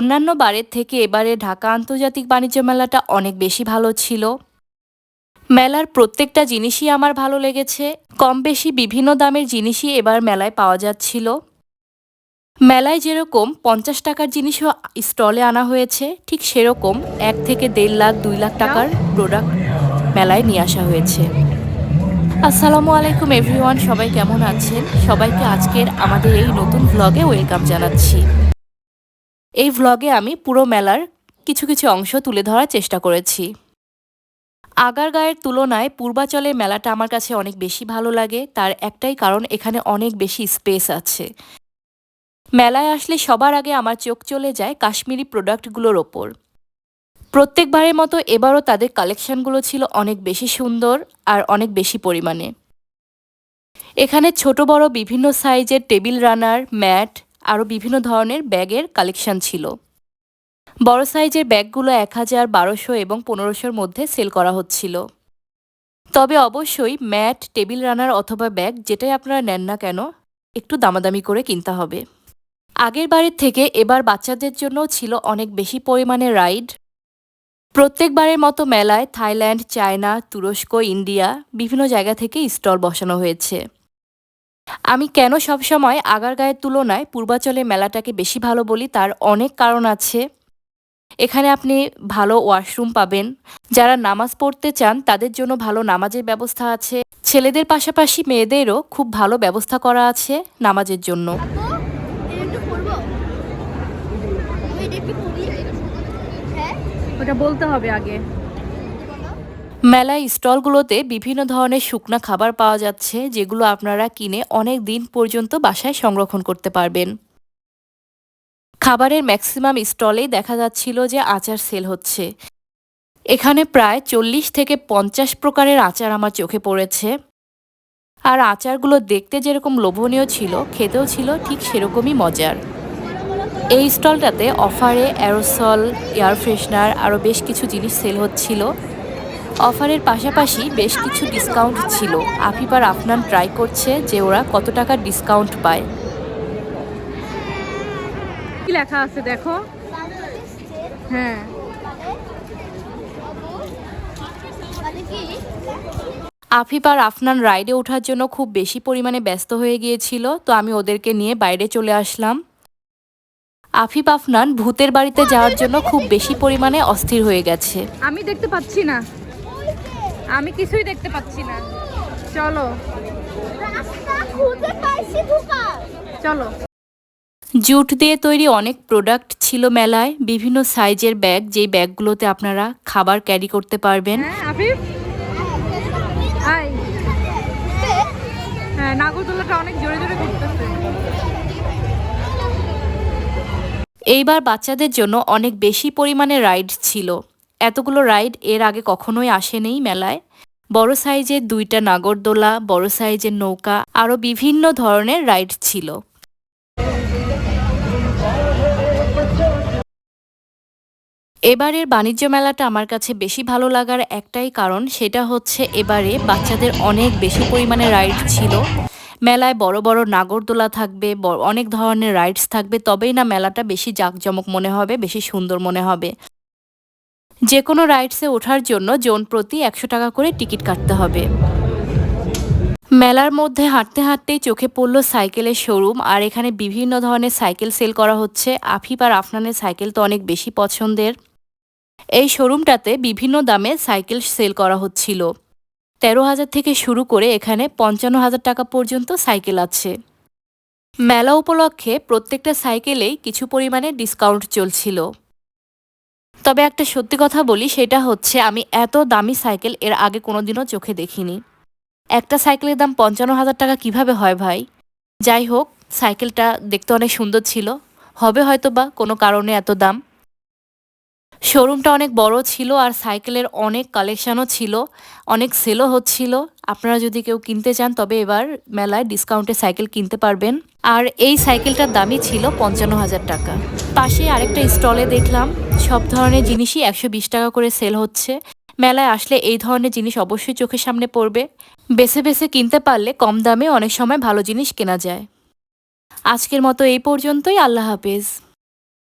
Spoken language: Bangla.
অন্যান্য বারের থেকে এবারে ঢাকা আন্তর্জাতিক বাণিজ্য মেলাটা অনেক বেশি ভালো ছিল। মেলার প্রত্যেকটা জিনিসই আমার ভালো লেগেছে। কম বেশি বিভিন্ন দামের জিনিসই এবার মেলায় পাওয়া যাচ্ছিল। মেলায় যেরকম পঞ্চাশ টাকার জিনিসও স্টলে আনা হয়েছে, ঠিক সেরকম এক থেকে দেড় লাখ, দুই লাখ টাকার প্রোডাক্ট মেলায় নিয়ে আসা হয়েছে। আসসালামু আলাইকুম এভরিওয়ান সবাই কেমন আছেন? সবাইকে আজকের আমাদের এই নতুন ব্লগে ওয়েলকাম জানাচ্ছি। এই ভ্লগে আমি পুরো মেলার কিছু কিছু অংশ তুলে ধরার চেষ্টা করেছি। আগারগাঁয়ের তুলনায় পূর্বাচলের মেলাটা আমার কাছে অনেক বেশি ভালো লাগে, তার একটাই কারণ এখানে অনেক বেশি স্পেস আছে। মেলায় আসলে সবার আগে আমার চোখ চলে যায় কাশ্মীরি প্রোডাক্টগুলোর ওপর। প্রত্যেকবারের মতো এবারও তাদের কালেকশনগুলো ছিল অনেক বেশি সুন্দর আর অনেক বেশি পরিমাণে। এখানে ছোট বড় বিভিন্ন সাইজের টেবিল রানার ম্যাট আরও বিভিন্ন ধরনের ব্যাগের কালেকশন ছিল। বড় সাইজের ব্যাগগুলো এক হাজার বারোশো এবং পনেরোশোর মধ্যে সেল করা হচ্ছিল। তবে অবশ্যই ম্যাট, টেবিল রানার অথবা ব্যাগ যেটাই আপনারা নেন না কেন, একটু দামাদামি করে কিনতে হবে। আগের বারের থেকে এবার বাচ্চাদের জন্য ছিল অনেক বেশি পরিমাণে রাইড। প্রত্যেকবারের মতো মেলায় থাইল্যান্ড, চায়না, তুরস্ক, ইন্ডিয়া, বিভিন্ন জায়গা থেকে স্টল বসানো হয়েছে। আমি কেন সবসময় আগারগাঁয়ের তুলনায় পূর্বাচলের মেলাটাকে বেশি ভালো বলি তার অনেক কারণ আছে। এখানে আপনি ভালো ওয়াশরুম পাবেন। যারা নামাজ পড়তে চান তাদের জন্য ভালো নামাজের ব্যবস্থা আছে। ছেলেদের পাশাপাশি মেয়েদেরও খুব ভালো ব্যবস্থা করা আছে নামাজের জন্য। হ্যাঁ? ওটা বলতে হবে আগে। মেলায় স্টলগুলোতে বিভিন্ন ধরনের শুকনা খাবার পাওয়া যাচ্ছে, যেগুলো আপনারা কিনে অনেক দিন পর্যন্ত বাসায় সংরক্ষণ করতে পারবেন। খাবারের ম্যাক্সিমাম স্টলেই দেখা যাচ্ছিল যে আচার সেল হচ্ছে। এখানে প্রায় চল্লিশ থেকে পঞ্চাশ প্রকারের আচার আমার চোখে পড়েছে। আর আচারগুলো দেখতে যেরকম লোভনীয় ছিল, খেতেও ছিল ঠিক সেরকমই মজার। এই স্টলটাতে অফারে অ্যারোসল, এয়ার ফ্রেশনার, আরও বেশ কিছু জিনিস সেল হচ্ছিল। অফারের পাশাপাশি বেশ কিছু ডিসকাউন্ট ছিল। আফিফার আফনান ট্রাই করছে যে ওরা কত টাকার ডিসকাউন্ট পায়। কি লেখা আছে দেখো? হ্যাঁ। আফিফ আর আফনান রাইডে ওঠার জন্য খুব বেশি পরিমাণে ব্যস্ত হয়ে গিয়েছিল তো আমি ওদেরকে নিয়ে বাইরে চলে আসলাম। আফিফ আফনান ভূতের বাড়িতে যাওয়ার জন্য খুব বেশি পরিমাণে অস্থির হয়ে গেছে। আমি দেখতে পাচ্ছি না। আমি কিছুই দেখতে পাচ্ছি না। চলো। চলো। জুট দিয়ে তৈরি অনেক প্রোডাক্ট ছিল মেলায়। বিভিন্ন সাইজের ব্যাগ যেই ব্যাগগুলোতে আপনারা খাবার ক্যারি করতে পারবেন। হ্যাঁ হ্যাঁ নাগরদোলাটা অনেক জোরে জোরে ঘুরতেছে। এইবার বাচ্চাদের জন্য অনেক বেশি পরিমাণে রাইড ছিল। এতগুলো রাইড এর আগে কখনোই আসেনি মেলায়। বড় সাইজের দুইটা নাগরদোলা, বড় সাইজের নৌকা আরও বিভিন্ন ধরনের রাইড ছিল। এবারের বাণিজ্য মেলাটা আমার কাছে বেশি ভালো লাগার একটাই কারণ, সেটা হচ্ছে এবারে বাচ্চাদের অনেক বেশি পরিমাণে রাইড ছিল। মেলায় বড় বড় নাগরদোলা থাকবে অনেক ধরনের রাইডস থাকবে, তবেই না মেলাটা বেশি জাঁকজমক মনে হবে, বেশি সুন্দর মনে হবে। যে কোনো রাইডসে ওঠার জন্য জোন প্রতি একশো টাকা করে টিকিট কাটতে হবে। মেলার মধ্যে হাঁটতে হাঁটতেই চোখে পড়ল সাইকেলের শোরুম, আর এখানে বিভিন্ন ধরনের সাইকেল সেল করা হচ্ছে। আফিফ আর আফনানের সাইকেল তো অনেক বেশি পছন্দের। এই শোরুমটাতে বিভিন্ন দামে সাইকেল সেল করা হচ্ছিল। তেরো হাজার থেকে শুরু করে এখানে পঞ্চান্ন হাজার টাকা পর্যন্ত সাইকেল আছে। মেলা উপলক্ষে প্রত্যেকটা সাইকেলেই কিছু পরিমাণে ডিসকাউন্ট চলছিল। তবে একটা সত্যি কথা বলি, সেটা হচ্ছে আমি এত দামি সাইকেল এর আগে কোনোদিনও চোখে দেখিনি। একটা সাইকেলের দাম পঞ্চান্ন হাজার টাকা কীভাবে হয় ভাই? যাই হোক, সাইকেলটা দেখতে অনেক সুন্দর ছিল। হবে হয়তো বা কোনো কারণে এত দাম। শোরুমটা অনেক বড় ছিল আর সাইকেলের অনেক কালেকশনও ছিল, অনেক সেলও হচ্ছিল। আপনারা যদি কেউ কিনতে চান, তবে এবার মেলায় ডিসকাউন্টে সাইকেল কিনতে পারবেন। আর এই সাইকেলটার দামই ছিল পঞ্চান্ন হাজার টাকা। পাশে আরেকটা স্টলে দেখলাম, সব ধরনের জিনিসই একশো বিশ টাকা করে সেল হচ্ছে। মেলায় আসলে এই ধরনের জিনিস অবশ্যই চোখের সামনে পড়বে। বেছে বেছে কিনতে পারলে কম দামে অনেক সময় ভালো জিনিস কেনা যায়। আজকের মতো এই পর্যন্তই, আল্লাহ হাফেজ।